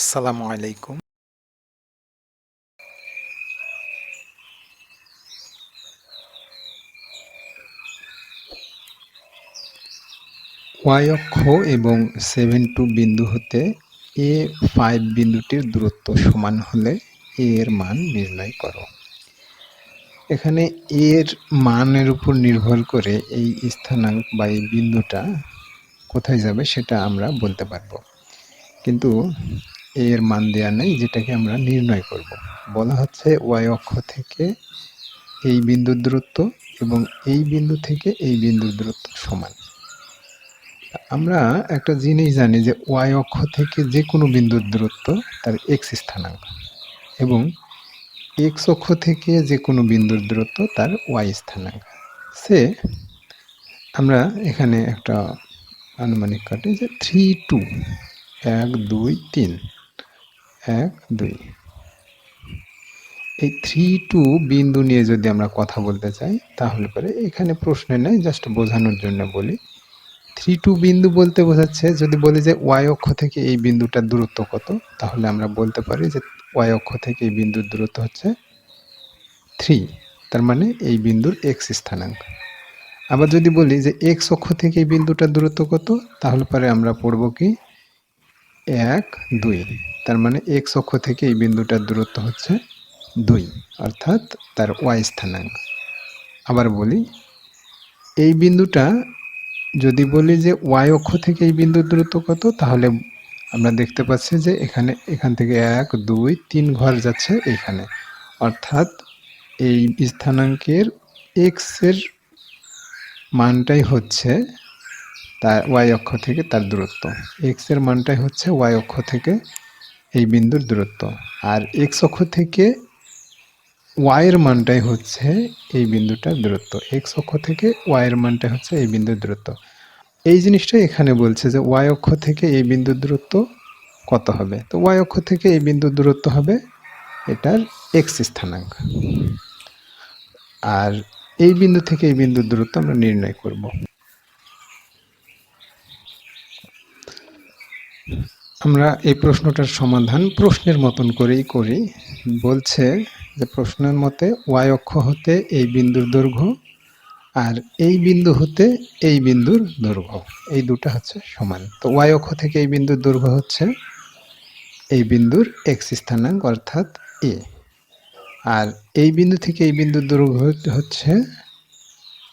আসসালামু আলাইকুম। ওয়াই অক্ষ এবং সেভেন টু বিন্দু হতে এ ফাইভ বিন্দুটির দূরত্ব সমান হলে এর মান নির্ণয় করো। এখানে এর মানের উপর নির্ভর করে এই স্থানাঙ্ক বা এই বিন্দুটা কোথায় যাবে সেটা আমরা বলতে পারব। কিন্তু এর মান দেওয়া নেই, যেটাকে আমরা নির্ণয় করব। বলা হচ্ছে ওয়াই অক্ষ থেকে এই বিন্দুর দূরত্ব এবং এই বিন্দু থেকে এই বিন্দুর দূরত্ব সমান। আমরা একটা জিনিস জানি যে ওয়াই অক্ষ থেকে যে কোনো বিন্দুর দূরত্ব তার এক্স স্থানাঙ্ক এবং এক্স অক্ষ থেকে যে কোনো বিন্দুর দূরত্ব তার ওয়াই স্থানাঙ্ক। সে আমরা এখানে একটা আনুমানিক কাটে যে থ্রি টু এক, দুই, তিন। এক দুই। এই থ্রি টু বিন্দু নিয়ে যদি আমরা কথা বলতে চাই তাহলে পরে এখানে প্রশ্নে নেই জাস্ট বোঝানোর জন্য বলি। থ্রি টু বিন্দু বলতে বোঝাচ্ছে যদি বলি যে ওয়াই অক্ষ থেকে এই বিন্দুটার দূরত্ব কত তাহলে আমরা বলতে পারি যে ওয়াই অক্ষ থেকে এই বিন্দুর দূরত্ব হচ্ছে থ্রি তার মানে এই বিন্দুর এক্স স্থানাঙ্ক। আবার যদি বলি যে এক্স অক্ষ থেকে এই বিন্দুটার দূরত্ব কত তাহলে পরে আমরা পড়ব কি? এক দুই। তার মানে এক্স অক্ষ থেকে এই বিন্দুটার দূরত্ব হচ্ছে দুই, অর্থাৎ তার ওয়াই স্থানাঙ্ক। আবার বলি, এই বিন্দুটা যদি বলি যে ওয়াই অক্ষ থেকে এই বিন্দুর দূরত্ব কত, তাহলে আমরা দেখতে পাচ্ছি যে এখানে, এখান থেকে এক, দুই, তিন ঘর যাচ্ছে এখানে অর্থাৎ এই স্থানাঙ্কের এক্সের মানটাই হচ্ছে তার ওয়াই অক্ষ থেকে তার দূরত্ব। এক্সের মানটাই হচ্ছে ওয়াই অক্ষ থেকে এই বিন্দুর দূরত্ব। আর এক্স অক্ষ থেকে ওয়াইয়ের মানটাই হচ্ছে এই বিন্দুটার দূরত্ব। এক্স অক্ষ থেকে ওয়াইয়ের মানটাই হচ্ছে এই বিন্দুর দূরত্ব। এই জিনিসটাই এখানে বলছে যে ওয়াই অক্ষ থেকে এই বিন্দুর দূরত্ব কত হবে? তো ওয়াই অক্ষ থেকে এই বিন্দুর দূরত্ব হবে এটার এক্স স্থানাঙ্ক। আর এই বিন্দু থেকে এই বিন্দুর দূরত্ব আমরা নির্ণয় করব। আমরা এই প্রশ্নটার সমাধান প্রশ্নের মতন করেই করি। বলছে যে প্রশ্নের মতে ওয়াই অক্ষ হতে এই বিন্দুর দৈর্ঘ্য আর এই বিন্দু হতে এই বিন্দুর দৈর্ঘ্য। এই দুটা হচ্ছে সমান। তো ওয়াই অক্ষ থেকে এই বিন্দুর দৈর্ঘ্য হচ্ছে এই বিন্দুর এক্স স্থানাঙ্ক অর্থাৎ এ আর এই বিন্দু থেকে এই বিন্দুর দৈর্ঘ্য হচ্ছে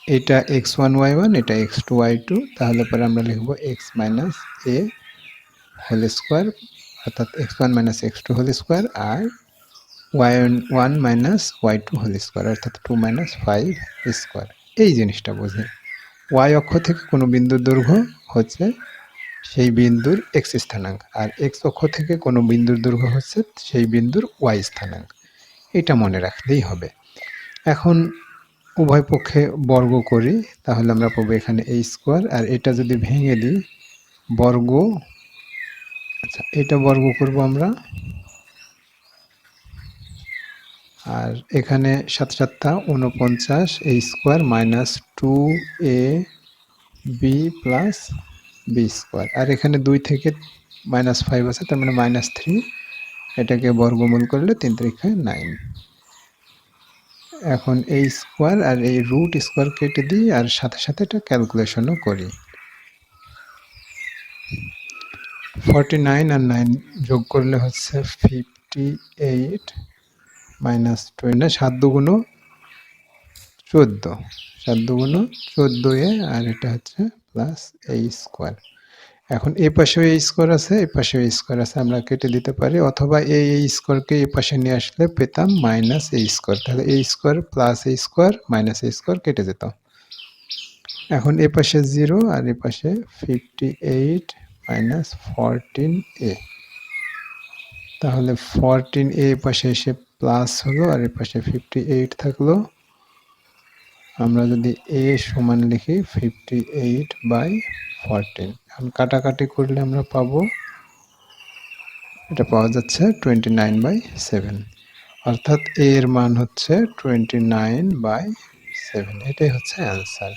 এটা এক্স ওয়ান ওয়াই ওয়ান এটা এক্স টু ওয়াই টু তাহলে পরে আমরা লিখব X minus A whole square অর্থাৎ X one minus X two whole square আর Y one minus Y two whole square অর্থাৎ টু মাইনাস ফাইভ স্কোয়ার এই জিনিসটা বোঝে। ওয়াই অক্ষ থেকে কোনো বিন্দুর দৈর্ঘ্য হচ্ছে সেই বিন্দুর এক্স স্থানাঙ্ক, আর এক্স অক্ষ থেকে কোনো বিন্দুর দৈর্ঘ্য হচ্ছে সেই বিন্দুর ওয়াই স্থানাঙ্ক। এটা মনে রাখলেই হবে। এখন উভয় পক্ষে বর্গ করি, তাহলে আমরা পাবো এখানে এই স্কোয়ার আর এটা যদি ভেঙে দিই, বর্গ আচ্ছা এটা বর্গ করব আমরা। আর এখানে সাত সাতটা উনপঞ্চাশ এই square minus two A B plus B square. আর এখানে দুই থেকে মাইনাস ফাইভ আছে, তার মানে মাইনাস থ্রি। এটাকে বর্গমূল করলে তিন তারিখে নাইন। এখন এই স্কোয়ার আর এই রুট স্কোয়ার কেটে দিই, আর সাথে সাথে এটা ক্যালকুলেশনও করি। ফর্টি নাইন আর নাইন যোগ করলে হচ্ছে ফিফটি এইট মাইনাস টোয়েন্টি সাত দুগুণো চোদ্দ। সাত দুগুণো চোদ্দ এ, আর এটা হচ্ছে প্লাস এই স্কোয়ার এখন এ পাশেও এই স্কোয়ার আছে, এ পাশেও এই স্কোয়ার আছে, আমরা কেটে দিতে পারি, অথবা এই এই স্কোয়ারকে এই পাশে নিয়ে আসলে পেতাম মাইনাস এই স্কোয়ার তাহলে এই স্কোয়ার প্লাস এই স্কোয়ার মাইনাস এই স্কোয়ার কেটে যেত। এখন এ পাশে জিরো আর এ পাশে fifty eight minus fourteen A তাহলে ফরটিন এ পাশে এসে প্লাস হলো আর এ পাশে ফিফটি এইট থাকল। আমরা যদি এ সমান লিখি ফিফটি এইট বাই ফরটিন এখন কাটাকাটি করলে আমরা পাবো, এটা পাওয়া যাচ্ছে টোয়েন্টি নাইন বাই সেভেন অর্থাৎ এর মান হচ্ছে টোয়েন্টি নাইন বাই সেভেন এটাই হচ্ছে অ্যান্সার